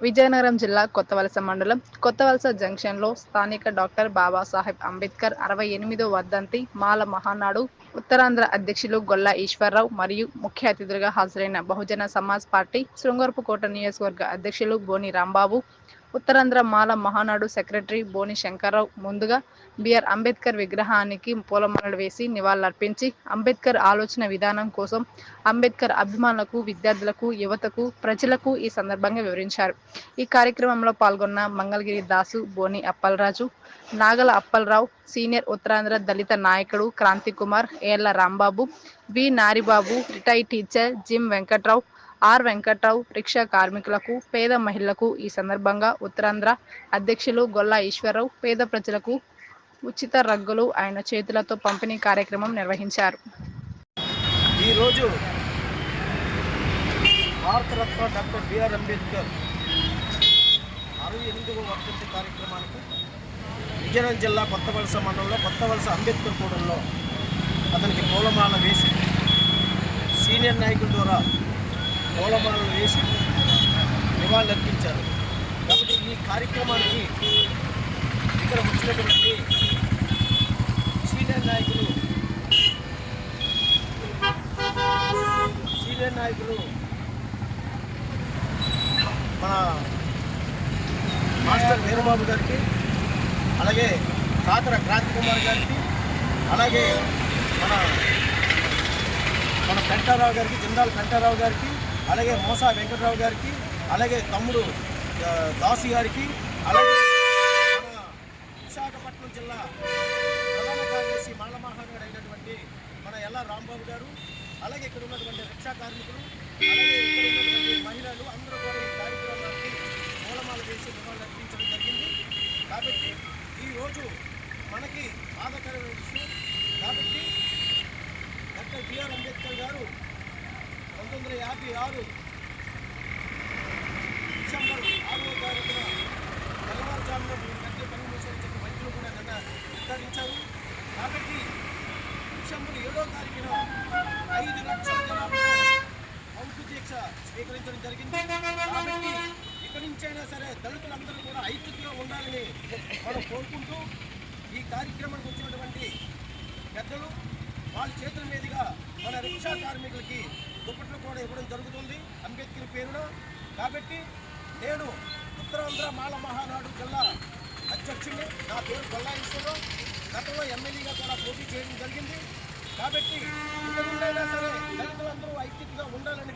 విజయనగరం జిల్లా కొత్తవలస మండలం కొత్తవలస జంక్షన్లో స్థానిక డాక్టర్ బాబాసాహెబ్ అంబేద్కర్ అరవై ఎనిమిదో వర్ధంతి మాల మహానాడు ఉత్తరాంధ్ర అధ్యక్షులు గొల్ల ఈశ్వరరావు మరియు ముఖ్య అతిథులుగా హాజరైన బహుజన సమాజ్ పార్టీ శృంగర్పుకోట నియోజకవర్గ అధ్యక్షులు బోని రాంబాబు ఉత్తరాంధ్ర మాల మహానాడు సెక్రటరీ బోని శంకర్రావు ముందుగా బిఆర్ అంబేద్కర్ విగ్రహానికి పూలమాలలు వేసి నివాళులర్పించి అంబేద్కర్ ఆలోచన విధానం కోసం అంబేద్కర్ అభిమానులకు విద్యార్థులకు యువతకు ప్రజలకు ఈ సందర్భంగా వివరించారు. ఈ కార్యక్రమంలో పాల్గొన్న మంగళగిరి దాసు బోని అప్పలరాజు నాగల అప్పలరావు సీనియర్ ఉత్తరాంధ్ర దళిత నాయకుడు Kranthi Kumar Yella Rambabu V Naribabu retired teacher gym Venkatrao R Venkatrao rickshaw కార్మికులకు పేద మహిళలకు ఈ సందర్భంగా ఉత్తరాంధ్ర అధ్యక్షులు గొల్లా ఈశ్వరరావు పేద ప్రజలకు ఉచిత రగ్గులు ఆయన చేతులతో పంపిణీ కార్యక్రమం నిర్వహించారు. ఈరోజు భారతరత్న డాక్టర్ బిఆర్ అంబేద్కర్ అరవై ఎనిమిదవ వర్ధంతి కార్యక్రమానికి విజయనగరం జిల్లా కొత్త వలస మండలంలో కొత్త వలస అంబేద్కర్ కూడంలో అతనికి పూలమాల వేసి సీనియర్ నాయకుల ద్వారా పూలమాలలు వేసి నివాళులర్పించారు కాబట్టి ఈ కార్యక్రమానికి ఇక్కడ వచ్చినటువంటి సీనియర్ నాయకులు సీనియర్ నాయకులు మన మాస్టర్ వీరబాబు గారికి అలాగే కాకర క్రాంతి కుమార్ గారికి అలాగే మన మన పెంటారావు గారికి జిందాల్ పెంటారావు గారికి అలాగే మోసా వెంకటరావు గారికి అలాగే తమ్ముడు దాసి దాసు గారికి అలాగే మన విశాఖపట్నం జిల్లా ప్రధాన కార్యదర్శి మండల మహానాడు అయినటువంటి మన ఎల్లా రాంబాబు గారు అలాగే ఇక్కడ ఉన్నటువంటి రిక్షా కార్మికులు అలాగే మహిళలు అందరూ కూడా ఈ కార్యక్రమానికి మూలమాల వేసి నివాళులు అర్పించడం జరిగింది. కాబట్టి ఈరోజు మనకి బాధాకరమైన విషయం. కాబట్టి డాక్టర్ బిఆర్ అంబేద్కర్ పంతొమ్మిది వందల యాభై ఆరు. డిసెంబర్ ఆరో తారీఖున తెల్లవారుజామున గంటల పని మూసిన చెప్పి వైద్యులు కూడా నిన్న నిర్ధారించారు. కాబట్టి డిసెంబర్ ఏడో తారీఖున ఐదు లక్షల జనాభా దీక్ష స్వీకరించడం జరిగింది. కాబట్టి ఇక్కడి నుంచైనా సరే దళితులందరూ కూడా ఐక్యతగా ఉండాలని మనం కోరుకుంటూ ఈ కార్యక్రమానికి వచ్చినటువంటి పెద్దలు వాళ్ళ చేతుల మీదుగా మన రిక్షా కార్మికులకి దుప్పట్లు కూడా ఇవ్వడం జరుగుతుంది అంబేద్కర్ పేరున. కాబట్టి నేను ఉత్తరాంధ్ర మాల మహానాడు జిల్లా అధ్యక్షుడిని నా పేరు కొల్లాయేశ్వరరావు గతంలో ఎమ్మెల్యేగా కూడా పోటీ చేయడం జరిగింది. కాబట్టి ఇక నుండైనా సరే దళితులందరూ ఐక్యతగా ఉండాలని